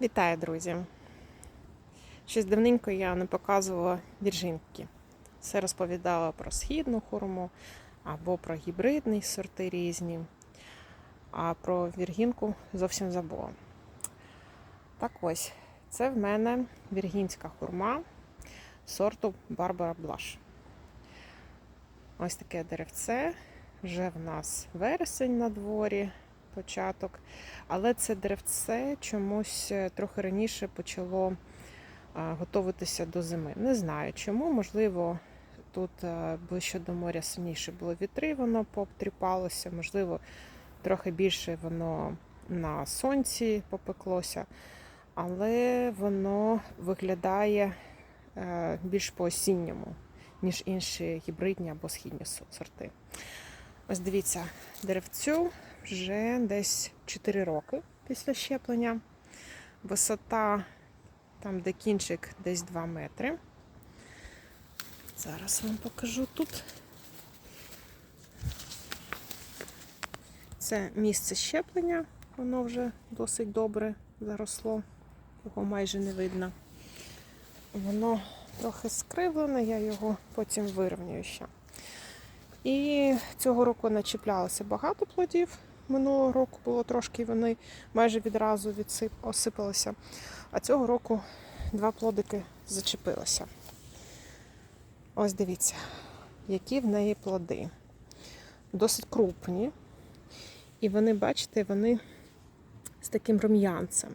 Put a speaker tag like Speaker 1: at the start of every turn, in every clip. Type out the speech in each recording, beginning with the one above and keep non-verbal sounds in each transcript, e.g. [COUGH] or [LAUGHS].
Speaker 1: Вітаю, друзі! Щось давненько я не показувала віржинки. Все розповідала про східну хурму або про гібридні сорти різні, а про віргінку зовсім забула. Так ось, це в мене віргінська хурма сорту Барбара Блаш. Ось таке деревце. Вже в нас вересень на дворі, початок. Але це деревце чомусь е, трохи раніше почало готуватися до зими. Не знаю чому, можливо, тут е, ближче до моря сильніше було вітри, воно пообтріпалося, можливо, трохи більше воно на сонці попеклося, але воно виглядає е, більш по-осінньому, ніж інші гібридні або східні сорти. Ось дивіться, деревцю вже десь 4 роки після щеплення. Висота, там де кінчик, десь 2 метри. Зараз вам покажу тут. Це місце щеплення, воно вже досить добре заросло, його майже не видно. Воно трохи скривлене, я його потім вирівнюю ще. І цього року начіплялося багато плодів. Минулого року було трошки, і вони майже відразу відсип, осипалися. А цього року два плодики зачепилися. Ось дивіться, які в неї плоди. Досить крупні. І вони, бачите, вони з таким рум'янцем.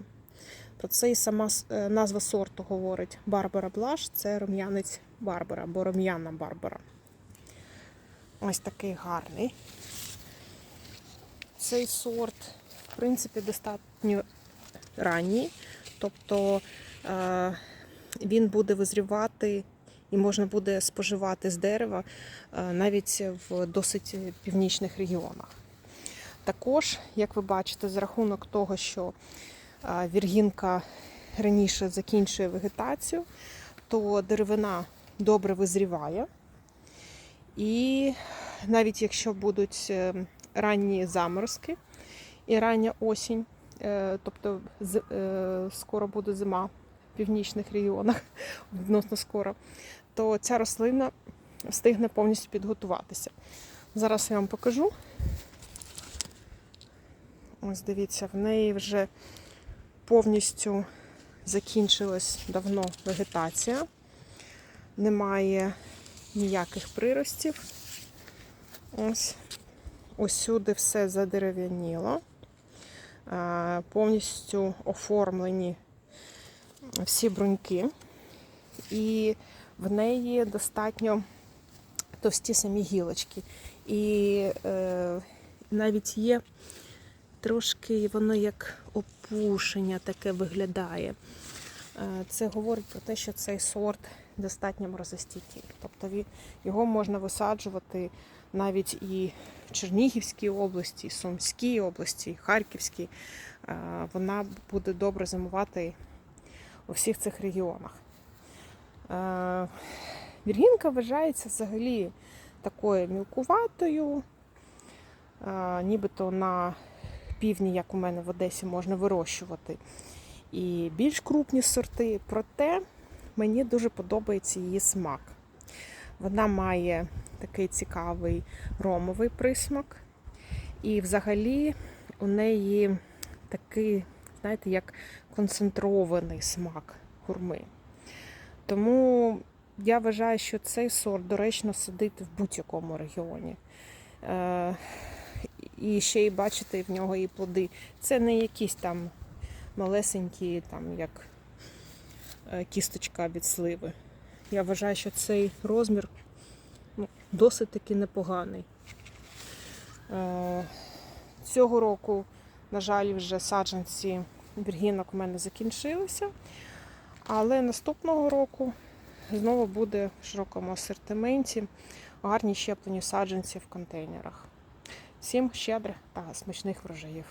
Speaker 1: Про це і сама е, назва сорту говорить Барбара Блаш це рум'янець Барбара, або рум'яна Барбара. Ось такий гарний. Цей сорт, в принципі, достатньо ранній, тобто е, він буде визрівати і можна буде споживати з дерева е, навіть в досить північних регіонах. Також, як ви бачите, за рахунок того, що е, віргінка раніше закінчує вегетацію, то деревина добре визріває. І навіть якщо будуть ранні заморозки і рання осінь, е, тобто е, скоро буде зима в північних регіонах, [LAUGHS] відносно скоро, то ця рослина встигне повністю підготуватися. Зараз я вам покажу. Ось дивіться, в неї вже повністю закінчилась давно вегетація. Немає ніяких приростів. Ось ось сюди все задерев'яніло, повністю оформлені всі бруньки, і в неї достатньо товсті самі гілочки. І е, навіть є трошки воно як опушення таке виглядає. Е, це говорить про те, що цей сорт достатньо морозостійкий. Тобто його можна висаджувати навіть і в Чернігівській області, і Сумській області, і Харківській. Е, вона буде добре зимувати у всіх цих регіонах. Е, Віргінка вважається взагалі такою мілкуватою, нібито на півдні, як у мене в Одесі, можна вирощувати і більш крупні сорти, проте мені дуже подобається її смак. Вона має такий цікавий ромовий присмак. І взагалі у неї такий, знаєте, як концентрований смак хурми. Тому я вважаю, що цей сорт доречно садити в будь-якому регіоні. Е, і ще й бачите, в нього і плоди. Це не якісь там малесенькі, там як кісточка від сливи. Я вважаю, що цей розмір ну, досить таки непоганий. Е, цього року, на жаль, вже саджанці віргінок у мене закінчилися, але наступного року знову буде в широкому асортименті гарні щеплені саджанці в контейнерах. Всім щедрих та смачних врожаїв!